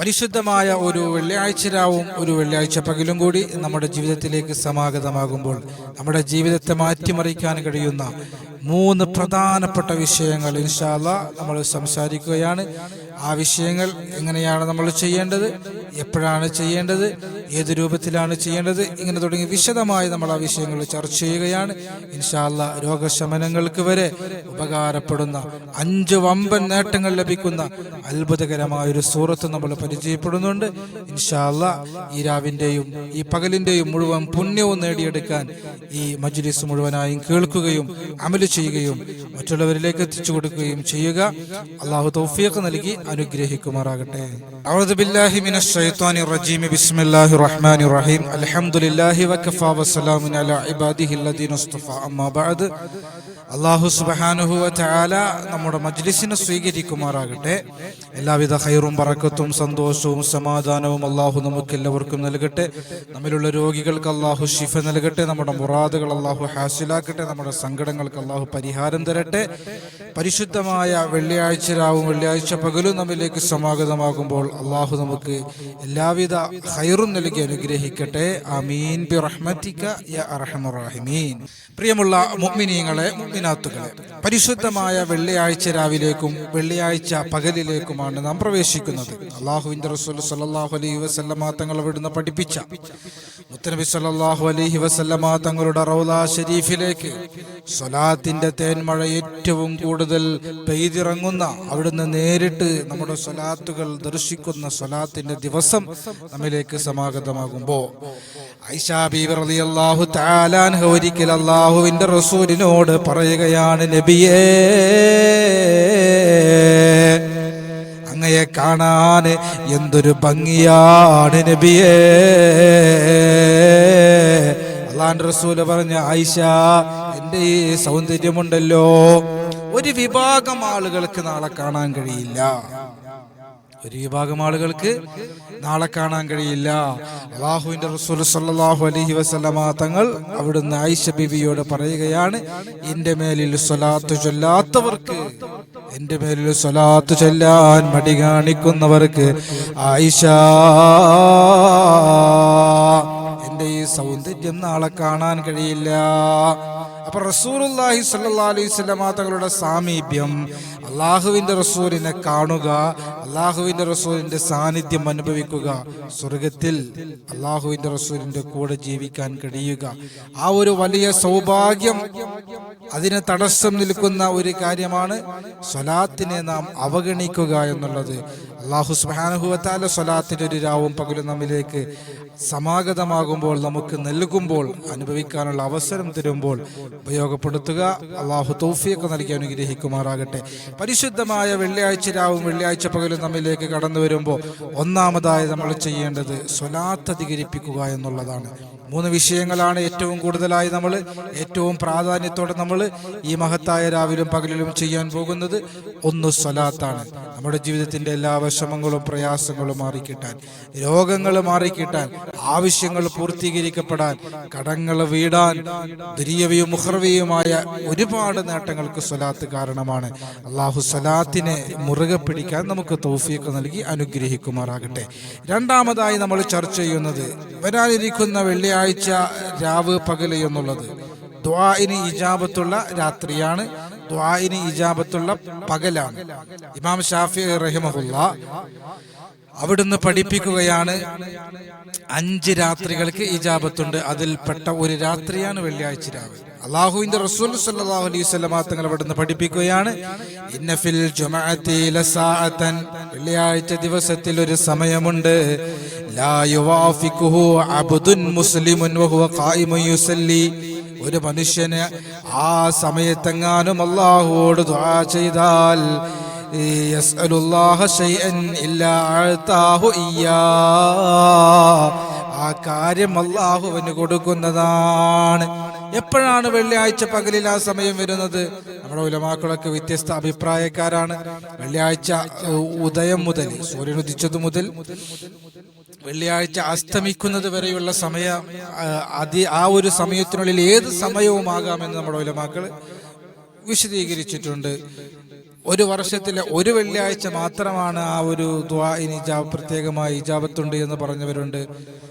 പരിശുദ്ധമായ ഒരു വെള്ളിയാഴ്ച രാവും ഒരു വെള്ളിയാഴ്ച പകലും കൂടി നമ്മുടെ ജീവിതത്തിലേക്ക് സമാഗതമാകുമ്പോൾ നമ്മുടെ ജീവിതത്തെ മാറ്റിമറിക്കാൻ കഴിയുന്ന മൂന്ന് പ്രധാനപ്പെട്ട വിഷയങ്ങൾ ഇൻഷാല്ല നമ്മൾ സംസാരിക്കുകയാണ്. ആ വിഷയങ്ങൾ എങ്ങനെയാണ് നമ്മൾ ചെയ്യേണ്ടത്? എപ്പോഴാണ് ചെയ്യേണ്ടത്? ഏത് രൂപത്തിലാണ് ചെയ്യേണ്ടത് ഇങ്ങനെ തുടങ്ങി വിശദമായി നമ്മൾ ആ വിഷയങ്ങൾ ചർച്ച ചെയ്യുകയാണ്. ഇൻഷാല്ല രോഗശമനങ്ങൾക്ക് വരെ ഉപകാരപ്പെടുന്ന അഞ്ച് വമ്പൻ നേട്ടങ്ങൾ ലഭിക്കുന്ന അത്ഭുതകരമായ ഒരു സൂറത്ത് നമ്മൾ പരിചയപ്പെടുന്നുണ്ട്. ഇൻഷാല്ല ഈ രാവിന്റെയും ഈ പകലിന്റെയും മുഴുവൻ പുണ്യവും നേടിയെടുക്കാൻ ഈ മജ്ലിസ് മുഴുവനായും കേൾക്കുകയും അമൽ ചെയ്യുകയും മറ്റുള്ളവരിലേക്ക് എത്തിച്ചു കൊടുക്കുകയും ചെയ്യുക. അള്ളാഹു തൗഫീഖ് നൽകി അനുഗ്രഹിക്കുമാറാകട്ടെ. അറുദബില്ലാഹി മിനസ് റജീം. ബിസ്മില്ലാഹി റഹ്മാൻ റഹീം അലഹമുല്ലാഹി വക്കഫ വസ്സലാമിൻ അല ഇബാദിഹി അല്ലദീൻ ഉസ്തഫ. അമ്മാ ബഅദ്. അള്ളാഹു സുബ്ഹാനഹു വ നമ്മുടെ മജ്ലിസിനെ സ്വീകരിക്കുമാറാകട്ടെ. എല്ലാവിധ ഖൈറും പറക്കത്തും സന്തോഷവും സമാധാനവും അള്ളാഹു നമുക്ക് എല്ലാവർക്കും നൽകട്ടെ. നമ്മിലുള്ള രോഗികൾക്ക് അള്ളാഹു ഷിഫ നൽകട്ടെ. നമ്മുടെ മുറാദുകൾ അള്ളാഹു ഹാസിലാക്കട്ടെ. നമ്മുടെ സങ്കടങ്ങൾക്ക് അള്ളാഹു പരിഹാരം തരട്ടെ. പരിശുദ്ധമായ വെള്ളിയാഴ്ച രാവും വെള്ളിയാഴ്ച പകലും നമ്മിലേക്ക് സമാഗതമാകുമ്പോൾ അള്ളാഹു നമുക്ക് എല്ലാവിധ ഹൈറും നൽകി അനുഗ്രഹിക്കട്ടെ. ആമീൻ. ബി റഹ്മത്തിക യ അർഹമർ റഹീമീൻ. പ്രിയമുള്ള മുഅ്മിനീങ്ങളെ മുഗ്മിനാത്തുകളെ പരിശുദ്ധമായ വെള്ളിയാഴ്ച രാവിലേക്കും വെള്ളിയാഴ്ച പകലിലേക്കുമാണ് നാം പ്രവേശിക്കുന്നത്. അള്ളാഹുവിന്റെ റസൂൽ സല്ലല്ലാഹു അലൈഹി വസല്ലമ തങ്ങൾ അവിടുന്ന് പഠിപ്പിച്ച. മുത്തനബി സല്ലല്ലാഹു അലൈഹി വസല്ലമ തങ്ങളുടെ റൗല ഷരീഫിലേക്ക് സൊലാത്തിന്റെ തേന്മഴ ഏറ്റവും കൂടുതൽ പെയ്തിറങ്ങുന്ന അവിടുന്ന് നേരിട്ട് നമ്മുടെ സൊലാത്തുകൾ ദർശിക്കുന്ന സ്വലാത്തിന്റെ ദിവസം നമ്മിലേക്ക് സമാഗതമാകുമ്പോ ഐഷാ ബീവി റളിയല്ലാഹു തആല അൻഹ ഒരിക്കൽ റസൂലിനോട് പറയുകയാണ് നബിയേ അങ്ങയെ കാണാൻ എന്തൊരു ഭംഗിയാണ് നബിയേ. അള്ളാന്റെ റസൂൽ പറഞ്ഞ ആയിഷ എന്റെ ഈ സൗന്ദര്യമുണ്ടല്ലോ. ഒരു വിഭാഗം ആളുകൾക്ക് നാളെ കാണാൻ കഴിയില്ല. ഒരു വിഭാഗം ആളുകൾക്ക് നാളെ കാണാൻ കഴിയില്ല. അള്ളാഹുവിന്റെ റസൂൽ സല്ലല്ലാഹു അലൈഹി വസല്ലമ തങ്ങൾ അവിടുന്ന് ആയിഷ ബിബിയോട് പറയുകയാണ് എന്റെ മേലിൽ സ്വലാത്ത് ചൊല്ലാത്തവർക്ക് എന്റെ മേലിൽ സ്വലാത്ത് ചൊല്ലാൻ മടി കാണിക്കുന്നവർക്ക് ആയിഷ എന്റെ ഈ സൗന്ദര്യം നാളെ കാണാൻ കഴിയില്ല. അപ്പൊ റസൂലുള്ളാഹി സ്വല്ലല്ലാഹു അലൈഹി സാമീപ്യം അള്ളാഹുവിന്റെ റസൂലിനെ കാണുക അള്ളാഹുവിന്റെ റസൂലിന്റെ സാന്നിധ്യം അനുഭവിക്കുക സ്വർഗത്തിൽ അള്ളാഹുവിന്റെ റസൂലിന്റെ കൂടെ ജീവിക്കാൻ കഴിയുക. ആ ഒരു വലിയ സൗഭാഗ്യം അതിന് തടസ്സം നിൽക്കുന്ന ഒരു കാര്യമാണ് സ്വലാത്തിനെ നാം അവഗണിക്കുക എന്നുള്ളത്. അള്ളാഹു സുബാനുഭവത്താല സ്വലാത്തിന്റെ ഒരു രാവും പകലും നമ്മിലേക്ക് സമാഗതമാകുമ്പോൾ നമുക്ക് നൽകുമ്പോൾ അനുഭവിക്കാനുള്ള അവസരം തരുമ്പോൾ ഉപയോഗപ്പെടുത്തുക. അള്ളാഹു തൗഫിയൊക്കെ നൽകി അനുഗ്രഹിക്കുമാറാകട്ടെ. പരിശുദ്ധമായ വെള്ളിയാഴ്ച രാവും വെള്ളിയാഴ്ച പകലും നമ്മിലേക്ക് കടന്നു വരുമ്പോൾ ഒന്നാമതായി നമ്മൾ ചെയ്യേണ്ടത് സ്വലാത്ത് അധികരിപ്പിക്കുക എന്നുള്ളതാണ്. മൂന്ന് വിഷയങ്ങളാണ് ഏറ്റവും കൂടുതലായി നമ്മൾ ഏറ്റവും പ്രാധാന്യത്തോടെ നമ്മൾ ഈ മഹത്തായ രാവിലും പകലിലും ചെയ്യാൻ പോകുന്നത്. ഒന്ന് സ്വലാത്താണ്. നമ്മുടെ ജീവിതത്തിന്റെ എല്ലാ വിഷമങ്ങളും പ്രയാസങ്ങളും മാറിക്കിട്ടാൻ രോഗങ്ങൾ മാറിക്കിട്ടാൻ ആവശ്യങ്ങൾ പൂർത്തീകരിക്കപ്പെടാൻ കടങ്ങൾ വീടാൻ ദുരിയവയും മുഹർവിയുമായ ഒരുപാട് നേട്ടങ്ങൾക്ക് സ്വലാത്ത് കാരണമാണ്. അള്ളാഹു സ്വലാത്തിനെ മുറുകെ പിടിക്കാൻ നമുക്ക് തൗഫീഖ് നൽകി അനുഗ്രഹിക്കുമാറാകട്ടെ. രണ്ടാമതായി നമ്മൾ ചർച്ച ചെയ്യുന്നത് വരാനിരിക്കുന്ന വെള്ളിയാഴ്ച രാവ് പകൽ എന്നുള്ളത്. ദ്വാഇന് ഇജാബത്തുള്ള രാത്രിയാണ്. ദ്വാഇന് ഇജാബത്തുള്ള പകലാണ്. ഇമാം ഷാഫി റഹിമഹുല്ല അവിടുന്ന് പഠിപ്പിക്കുകയാണ് അഞ്ച് രാത്രികൾക്ക് ഇജാബത്തുണ്ട്. അതിൽപ്പെട്ട ഒരു രാത്രിയാണ് വെള്ളിയാഴ്ച രാവിലെ. അള്ളാഹുവിന്റെ റസൂൽ സല്ലല്ലാഹു അലൈഹി വസല്ലമ അവിടുന്ന് പഠിപ്പിക്കുകയാണ് ഇന്ന ഫിൽ ജുമഅത്തി ലസാഅതൻ. വെള്ളിയാഴ്ച ദിവസത്തിൽ ഒരു സമയമുണ്ട്. ലാ യുവാഫിഖുഹു അബ്ദുൻ മുസ്ലിമുൻ വഹുവ ഖായിമുൻ യുസല്ലി. ഒരു മനുഷ്യന് ആ സമയത്തെങ്ങാനും അള്ളാഹുവോട് ദുആ ചെയ്താൽ ആ കാര്യം അള്ളാഹുവിന് കൊടുക്കുന്നതാണ്. എപ്പോഴാണ് വെള്ളിയാഴ്ച പകലിൽ ആ സമയം വരുന്നത്? നമ്മുടെ ഉലമാക്കളൊക്കെ വ്യത്യസ്ത അഭിപ്രായക്കാരാണ്. വെള്ളിയാഴ്ച ഉദയം മുതൽ സൂര്യൻ ഉദിച്ചത് മുതൽ വെള്ളിയാഴ്ച അസ്തമിക്കുന്നത് വരെയുള്ള സമയം അതി ആ ഒരു സമയത്തിനുള്ളിൽ ഏത് സമയവുമാകാമെന്ന് നമ്മുടെ ഉലമാക്കൾ വിശദീകരിച്ചിട്ടുണ്ട്. ഒരു വർഷത്തിലെ ഒരു വെള്ളിയാഴ്ച മാത്രമാണ് ആ ഒരു ദ്വാഇന് ഇനി പ്രത്യേകമായി ഇജാബത്തുണ്ട് എന്ന് പറഞ്ഞവരുണ്ട്.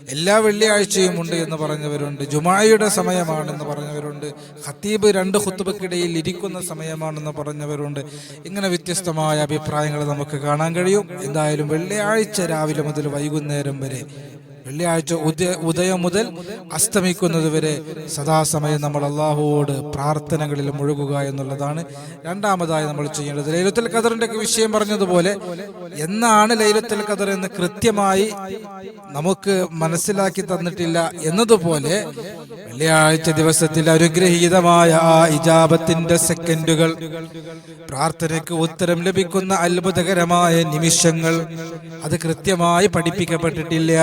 എല്ലാ വെള്ളിയാഴ്ചയും ഉണ്ട് എന്ന് പറഞ്ഞവരുണ്ട്. ജുമായയുടെ സമയമാണെന്ന് പറഞ്ഞവരുണ്ട്. ഖത്തീബ് രണ്ട് ഹുത്തുബക്കിടയിൽ ഇരിക്കുന്ന സമയമാണെന്ന് പറഞ്ഞവരുണ്ട്. ഇങ്ങനെ വ്യത്യസ്തമായ അഭിപ്രായങ്ങൾ നമുക്ക് കാണാൻ കഴിയും. എന്തായാലും വെള്ളിയാഴ്ച രാവിലെ മുതൽ വൈകുന്നേരം വരെ വെള്ളിയാഴ്ച ഉദയ മുതൽ അസ്തമിക്കുന്നതുവരെ സദാസമയം നമ്മൾ അള്ളാഹുവോട് പ്രാർത്ഥനകളിൽ മുഴുകുക എന്നുള്ളതാണ് രണ്ടാമതായി നമ്മൾ ചെയ്യേണ്ടത്. ലൈലത്തുൽ ഖദറിന്റെ വിഷയം പറഞ്ഞതുപോലെ എന്നാണ് ലൈലത്തുൽ ഖദർ എന്ന് കൃത്യമായി നമുക്ക് മനസ്സിലാക്കി തന്നിട്ടില്ല എന്നതുപോലെ വെള്ളിയാഴ്ച ദിവസത്തിൽ അനുഗ്രഹീതമായ ആ ഇജാബത്തിന്റെ സെക്കൻഡുകൾ പ്രാർത്ഥനയ്ക്ക് ഉത്തരം ലഭിക്കുന്ന അത്ഭുതകരമായ നിമിഷങ്ങൾ അത് കൃത്യമായി പഠിപ്പിക്കപ്പെട്ടിട്ടില്ല.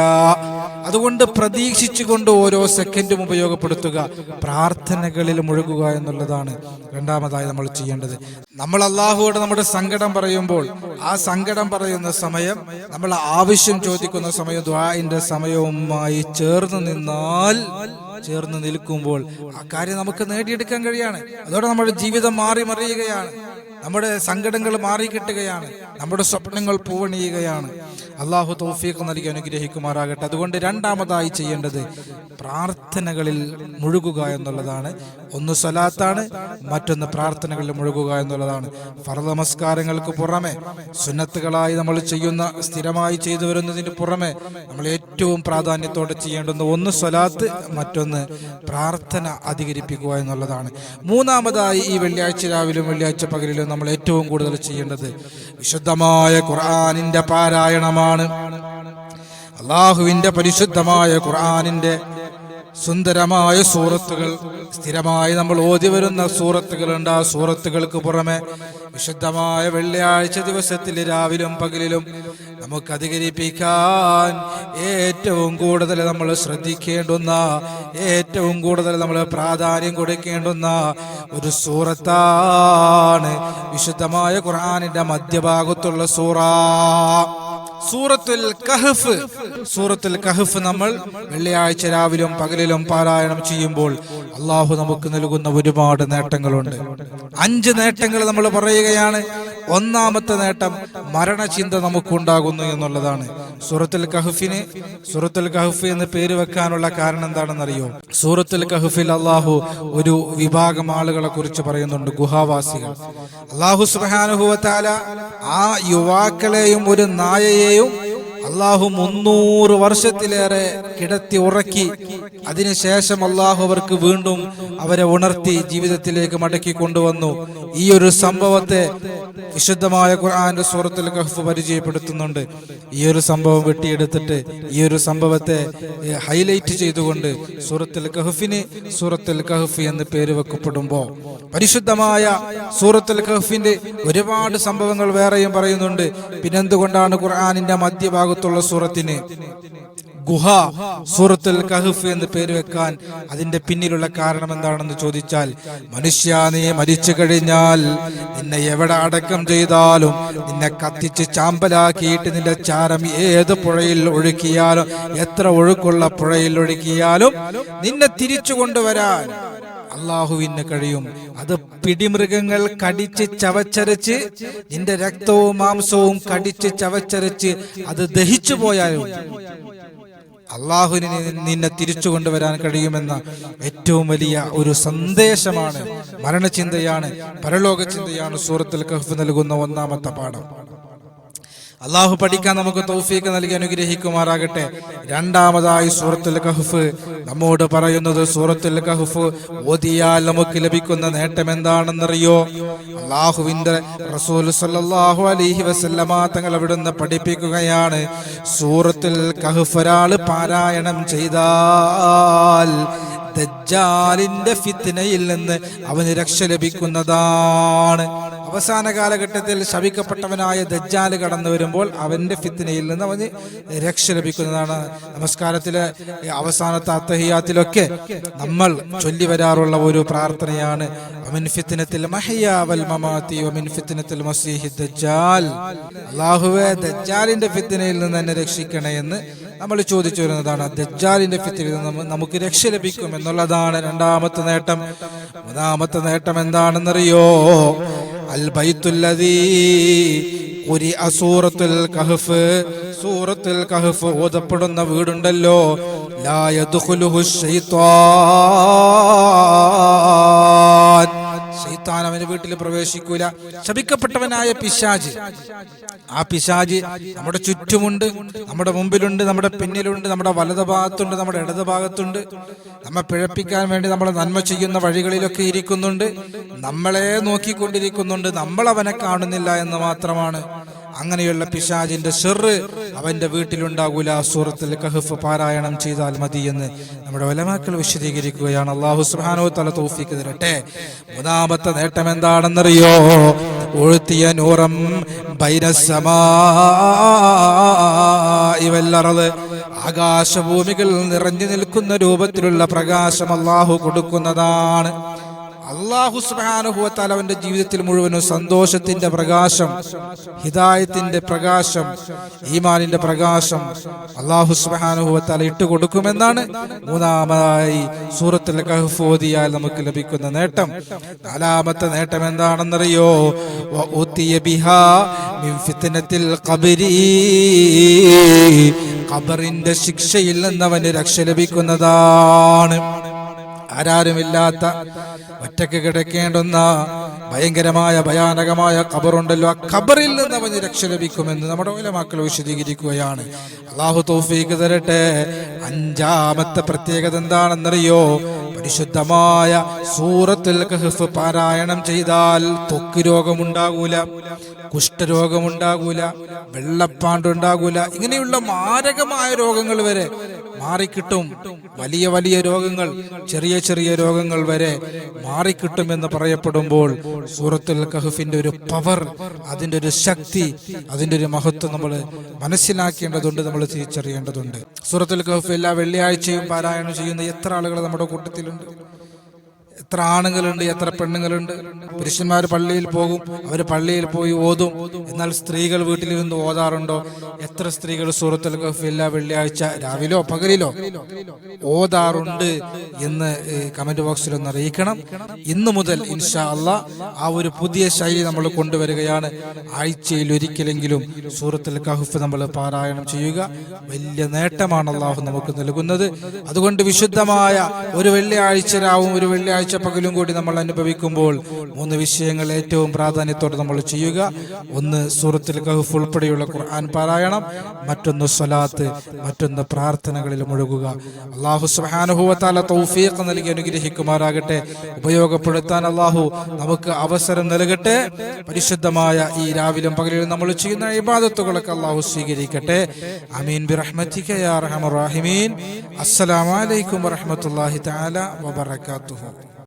അതുകൊണ്ട് പ്രതീക്ഷിച്ചുകൊണ്ട് ഓരോ സെക്കൻഡും ഉപയോഗപ്പെടുത്തുക. പ്രാർത്ഥനകളിൽ മുഴുകുക എന്നുള്ളതാണ് രണ്ടാമതായി നമ്മൾ ചെയ്യേണ്ടത്. നമ്മൾ അള്ളാഹുവോട് നമ്മുടെ സങ്കടം പറയുമ്പോൾ ആ സങ്കടം പറയുന്ന സമയം നമ്മൾ ആവശ്യം ചോദിക്കുന്ന സമയം ദ്വായിന്റെ സമയവുമായി ചേർന്ന് നിന്നാൽ ചേർന്ന് നിൽക്കുമ്പോൾ ആ കാര്യം നമുക്ക് നേടിയെടുക്കാൻ കഴിയാണ്. അതോടെ നമ്മുടെ ജീവിതം മാറി മറിയുകയാണ്. നമ്മുടെ സങ്കടങ്ങൾ മാറിക്കിട്ടുകയാണ്. നമ്മുടെ സ്വപ്നങ്ങൾ പൂവണിയുകയാണ്. അള്ളാഹു തൗഫീഖ് നൽകി അനുഗ്രഹിക്കുമാറാകട്ടെ. അതുകൊണ്ട് രണ്ടാമതായി ചെയ്യേണ്ടത് പ്രാർത്ഥനകളിൽ മുഴുകുക എന്നുള്ളതാണ്. ഒന്ന് സ്വലാത്താണ് മറ്റൊന്ന് പ്രാർത്ഥനകളിൽ മുഴുകുക എന്നുള്ളതാണ്. നമസ്കാരങ്ങൾക്ക് പുറമെ സുന്നത്തുകളായി നമ്മൾ ചെയ്യുന്ന സ്ഥിരമായി ചെയ്തു വരുന്നതിന് പുറമെ നമ്മൾ ഏറ്റവും പ്രാധാന്യത്തോടെ ചെയ്യേണ്ടുന്ന ഒന്ന് സ്വലാത്ത് മറ്റൊന്ന് പ്രാർത്ഥന അധികരിപ്പിക്കുക എന്നുള്ളതാണ്. മൂന്നാമതായി ഈ വെള്ളിയാഴ്ച രാവിലും വെള്ളിയാഴ്ച പകലിലും നമ്മൾ ഏറ്റവും കൂടുതൽ ചെയ്യേണ്ടത് വിശുദ്ധമായ ഖുർആാനിന്റെ പാരായണമാണ്. അള്ളാഹുവിന്റെ പരിശുദ്ധമായ ഖുർആാനിന്റെ സുന്ദരമായ സൂറത്തുകൾ സ്ഥിരമായി നമ്മൾ ഓതി വരുന്ന സൂറത്തുകളുണ്ട്. ആ സൂറത്തുകൾക്ക് പുറമെ വിശുദ്ധമായ വെള്ളിയാഴ്ച ദിവസത്തിൽ രാവിലും പകലിലും നമുക്ക് അധികരിപ്പിക്കാൻ ഏറ്റവും കൂടുതൽ നമ്മൾ ശ്രദ്ധിക്കേണ്ടുന്ന ഏറ്റവും കൂടുതൽ നമ്മൾ പ്രാധാന്യം കൊടുക്കേണ്ടുന്ന ഒരു സൂറത്താണ് വിശുദ്ധമായ ഖുർആാനിന്റെ മധ്യഭാഗത്തുള്ള സൂറ. സൂറത്തുൽ കഹഫ്. സൂറത്തുൽ കഹഫ് നമ്മൾ വെള്ളിയാഴ്ച രാവിലും പകലിലും പാരായണം ചെയ്യുമ്പോൾ അള്ളാഹു നമുക്ക് നൽകുന്ന ഒരുപാട് നേട്ടങ്ങളുണ്ട്. അഞ്ച് നേട്ടങ്ങൾ നമ്മൾ പറയുകയാണ്. ഒന്നാമത്തെ നേട്ടം മരണചിന്ത നമുക്കുണ്ടാകുന്നു എന്നുള്ളതാണ്. സൂറത്തുൽ കഹഫിന് സൂറത്തുൽ കഹഫ് എന്ന് പേര് വെക്കാനുള്ള കാരണം എന്താണെന്നറിയോ? സൂറത്തുൽ കഹഫിൽ അള്ളാഹു ഒരു വിഭാഗം ആളുകളെ കുറിച്ച് പറയുന്നുണ്ട് ഗുഹാവാസികൾ. അള്ളാഹു സുബാനുഭവത്താല ആ യുവാക്കളെയും ഒരു നായയെയും അള്ളാഹു മുന്നൂറ് വർഷത്തിലേറെ കിടത്തി ഉറക്കി അതിനുശേഷം അള്ളാഹു അവർക്ക് വീണ്ടും അവരെ ഉണർത്തി ജീവിതത്തിലേക്ക് മടക്കി കൊണ്ടുവന്നു. ഈ ഒരു സംഭവത്തെ വിശുദ്ധമായ ഖുർആന്റെ സൂറത്തുൽ കഹഫ് പരിചയപ്പെടുത്തുന്നുണ്ട്. ഈ ഒരു സംഭവം വെട്ടിയെടുത്തിട്ട് ഈ ഒരു സംഭവത്തെ ഹൈലൈറ്റ് ചെയ്തുകൊണ്ട് സൂറത്തുൽ കഹഫിന് സൂറത്തുൽ കഹഫ് എന്ന് പേര് വെക്കപ്പെടുമ്പോൾ പരിശുദ്ധമായ സൂറത്തുൽ കഹഫിന്റെ ഒരുപാട് സംഭവങ്ങൾ വേറെയും പറയുന്നുണ്ട്. പിന്നെന്തുകൊണ്ടാണ് ഖുർആാനിന്റെ മധ്യഭാഗത്തുള്ള സൂറത്തിന്? ഗുഹ സൂറത്തുൽ കഹഫ് എന്ന് പേര് വെക്കാൻ അതിന്റെ പിന്നിലുള്ള കാരണം എന്താണെന്ന് ചോദിച്ചാൽ മനുഷ്യ നീ മരിച്ചു കഴിഞ്ഞാൽ നിന്നെ എവിടെ അടക്കം ചെയ്താലും നിന്നെ കത്തിച്ച് ചാമ്പലാക്കിയിട്ട് നിന്റെ ചാരം ഏത് പുഴയിൽ ഒഴുക്കിയാലും എത്ര ഒഴുക്കുള്ള പുഴയിൽ ഒഴുക്കിയാലും നിന്നെ തിരിച്ചു കൊണ്ടുവരാൻ അള്ളാഹുവിന് കഴിയും. അത് പിടിമൃഗങ്ങൾ കടിച്ച് ചവച്ചരച്ച് നിന്റെ രക്തവും മാംസവും കടിച്ച് ചവച്ചരച്ച് അത് ദഹിച്ചു പോയാലും അള്ളാഹുവിന് നിന്നെ തിരിച്ചു കൊണ്ടുവരാൻ കഴിയുമെന്ന ഏറ്റവും വലിയ ഒരു സന്ദേശമാണ് മരണചിന്തയാണ് പരലോക ചിന്തയാണ് സൂറത്തിൽ കഹ്ഫ് നൽകുന്ന ഒന്നാമത്തെ പാഠം. അള്ളാഹു പഠിക്കാൻ നമുക്ക് തൗഫീക്ക് നൽകി അനുഗ്രഹിക്കുമാറാകട്ടെ. രണ്ടാമതായി സൂറത്തുൽ കഹ്ഫ്. നമ്മോട് പറയുന്നത് സൂറത്തുൽ കഹ്ഫ് ഓതിയാൽ നമുക്ക് ലഭിക്കുന്ന നേട്ടം എന്താണെന്നറിയോ? അള്ളാഹുവിന്റെ റസൂൽ സല്ലല്ലാഹു അലൈഹി വസല്ലമ തങ്ങൾ അവിടുന്ന് പഠിപ്പിക്കുകയാണ് സൂറത്തുൽ കഹഫ് ഒരാൾ പാരായണം ചെയ്താൽ ദജ്ജാലിന്റെ ഫിത്തിനയിൽ നിന്ന് അവന് രക്ഷ ലഭിക്കുന്നതാണ്. അവസാന കാലഘട്ടത്തിൽ ശപിക്കപ്പെട്ടവനായ ദജ്ജാൽ കടന്നു വരുമ്പോൾ അവന്റെ ഫിത്തിനയിൽ നിന്ന് അവന് രക്ഷ ലഭിക്കുന്നതാണ്. നമസ്കാരത്തിലെ അവസാനത്തെ അത്തഹിയാത്തിലൊക്കെ നമ്മൾ ചൊല്ലി വരാറുള്ള ഒരു പ്രാർത്ഥനയാണ്. അള്ളാഹുവെ ദജ്ജാലിന്റെ ഫിത്തിനയിൽ നിന്ന് എന്നെ രക്ഷിക്കണേ എന്ന് നമ്മൾ ചോദിച്ചു വരുന്നതാണ് ദജ്ജാലിന്റെ ഫിത്തിൽ നമുക്ക് രക്ഷ ലഭിക്കും എന്നുള്ളതാണ് രണ്ടാമത്തെ നേട്ടം. മൂന്നാമത്തെ നേട്ടം എന്താണെന്നറിയോ? അൽ ബൈത്തുല്ലദീ ഖുരിഅ സൂറത്തുൽ കഹ്ഫ്. സൂറത്തുൽ കഹ്ഫ് ഓതപ്പെടുന്ന വീടുണ്ടല്ലോ. ലാ യദ്ഖുലുഹു ശൈത്താൻ അവന്റെ വീട്ടിൽ പ്രവേശിക്കൂല. ശപിക്കപ്പെട്ടവനായ പിശാജ്. ആ പിശാജ് നമ്മുടെ ചുറ്റുമുണ്ട് നമ്മുടെ മുമ്പിലുണ്ട് നമ്മുടെ പിന്നിലുണ്ട് നമ്മുടെ വലത് ഭാഗത്തുണ്ട് നമ്മുടെ ഇടത് ഭാഗത്തുണ്ട് നമ്മെ പിഴപ്പിക്കാൻ വേണ്ടി നമ്മൾ നന്മ ചെയ്യുന്ന വഴികളിലൊക്കെ ഇരിക്കുന്നുണ്ട്. നമ്മളെ നോക്കിക്കൊണ്ടിരിക്കുന്നുണ്ട്. നമ്മൾ അവനെ കാണുന്നില്ല എന്ന് മാത്രമാണ്. അങ്ങനെയുള്ള പിശാജിന്റെ ഷെറ് അവന്റെ വീട്ടിലുണ്ടാകൂല. സൂറത്തിൽ കഹഫ് പാരായണം ചെയ്താൽ മതി എന്ന് നമ്മുടെ വലമാക്കൾ വിശദീകരിക്കുകയാണ്. അള്ളാഹു സുഹാനോ തല തോഫിക്ക് തരട്ടെ. മൂന്നാമത്തെ നേട്ടം എന്താണെന്നറിയോ? ഒഴുത്തിയ നൂറം ഇവല്ലറത് ആകാശഭൂമികൾ നിറഞ്ഞു നിൽക്കുന്ന രൂപത്തിലുള്ള പ്രകാശം അള്ളാഹു കൊടുക്കുന്നതാണ്. അള്ളാഹു സുബാനുഭവത്താൽ അവന്റെ ജീവിതത്തിൽ മുഴുവനും സന്തോഷത്തിന്റെ പ്രകാശം ഹിതായത്തിന്റെ പ്രകാശം ഈമാനിന്റെ പ്രകാശം അള്ളാഹു സുബാനുഭവത്താൽ ഇട്ടുകൊടുക്കുമെന്നാണ് മൂന്നാമതായി സൂറത്തിൽ കഹ്ഫോദിയാൽ നമുക്ക് ലഭിക്കുന്ന നേട്ടം. നാലാമത്തെ നേട്ടം എന്താണെന്നറിയോ? ഖബറിന്റെ ശിക്ഷയിൽ നിന്നവന് രക്ഷ ലഭിക്കുന്നതാണ്. ആരാരുമില്ലാത്ത ഒറ്റയ്ക്ക് കിടക്കേണ്ടുന്ന ഭയങ്കരമായ ഭയാനകമായ കബറുണ്ടല്ലോ ആ കബറിൽ നിന്ന് അവന് രക്ഷ ലഭിക്കുമെന്ന് നമ്മുടെ ഓലമാക്കൾ വിശദീകരിക്കുകയാണ്. അള്ളാഹു തോഫീക്ക് തരട്ടെ. അഞ്ചാമത്തെ പ്രത്യേകത എന്താണെന്നറിയോ? പരിശുദ്ധമായ സൂറത്തിൽ കഹ്ഫ് പാരായണം ചെയ്താൽ ത്വക്ക് രോഗമുണ്ടാകൂല കുഷ്ഠരോഗമുണ്ടാകൂല വെള്ളപ്പാണ്ടുണ്ടാകൂല ഇങ്ങനെയുള്ള മാരകമായ രോഗങ്ങൾ വരെ മാറിക്കിട്ടും. വലിയ വലിയ രോഗങ്ങൾ ചെറിയ ചെറിയ രോഗങ്ങൾ വരെ മാറിക്കിട്ടും എന്ന് പറയപ്പെടുമ്പോൾ സൂറത്തുൽ കഹഫിന്റെ ഒരു പവർ അതിന്റെ ഒരു ശക്തി അതിന്റെ ഒരു മഹത്വം നമ്മൾ മനസ്സിലാക്കേണ്ടതുണ്ട് നമ്മൾ തിരിച്ചറിയേണ്ടതുണ്ട്. സൂറത്തുൽ കഹഫ് എല്ലാ വെള്ളിയാഴ്ചയും പാരായണം ചെയ്യുന്ന എത്ര ആളുകൾ നമ്മുടെ കൂട്ടത്തിലുണ്ട്? എത്ര ആണുങ്ങളുണ്ട് എത്ര പെണ്ണുങ്ങളുണ്ട്. പുരുഷന്മാർ പള്ളിയിൽ പോകും അവർ പള്ളിയിൽ പോയി ഓതും. എന്നാൽ സ്ത്രീകൾ വീട്ടിലിരുന്ന് ഓതാറുണ്ടോ? എത്ര സ്ത്രീകൾ സൂറത്തുൽ എല്ലാ വെള്ളിയാഴ്ച രാവിലോ പകലിലോ ഓതാറുണ്ട് എന്ന് കമന്റ് ബോക്സിൽ ഒന്ന് അറിയിക്കണം. ഇന്നു മുതൽ ഇൻഷാ അല്ല ആ ഒരു പുതിയ ശൈലി നമ്മൾ കൊണ്ടുവരികയാണ്. ആഴ്ചയിൽ ഒരിക്കലെങ്കിലും സൂറത്തിൽ കഹുഫ് നമ്മൾ പാരായണം ചെയ്യുക. വലിയ നേട്ടമാണ് അള്ളാഹു നമുക്ക് നൽകുന്നത്. അതുകൊണ്ട് വിശുദ്ധമായ ഒരു വെള്ളിയാഴ്ച രാവും ഒരു വെള്ളിയാഴ്ച പകലും കൂടി നമ്മൾ അനുഭവിക്കുമ്പോൾ മൂന്ന് വിഷയങ്ങൾ ഏറ്റവും പ്രാധാന്യത്തോടെ നമ്മൾ ചെയ്യുക. ഒന്ന് സൂറത്തുൽ കഹഫ് ഉൾപ്പെടെയുള്ള ഖുർആൻ പാരായണം മറ്റൊന്ന് സ്വലാത്ത് മറ്റൊന്ന് പ്രാർത്ഥനകളിൽ മുഴുകുക. അള്ളാഹു സുഹാനുഭവത്താല തൗഫീഖ് നൽകി അനുഗ്രഹിക്കുമാറാകട്ടെ. ഉപയോഗപ്പെടുത്താൻ അള്ളാഹു നമുക്ക് അവസരം നൽകട്ടെ. പരിശുദ്ധമായ ഈ രാവിലും പകലും നമ്മൾ ചെയ്യുന്ന ഇബാദത്തുകളൊക്കെ അള്ളാഹു സ്വീകരിക്കട്ടെ. അമീൻ. ബിറഹ്മതിക യാ അർഹമർ റഹീമീൻ. അസ്സലാമു അലൈക്കും വറഹ്മത്തുള്ളാഹി തആല വബറകാതുഹു.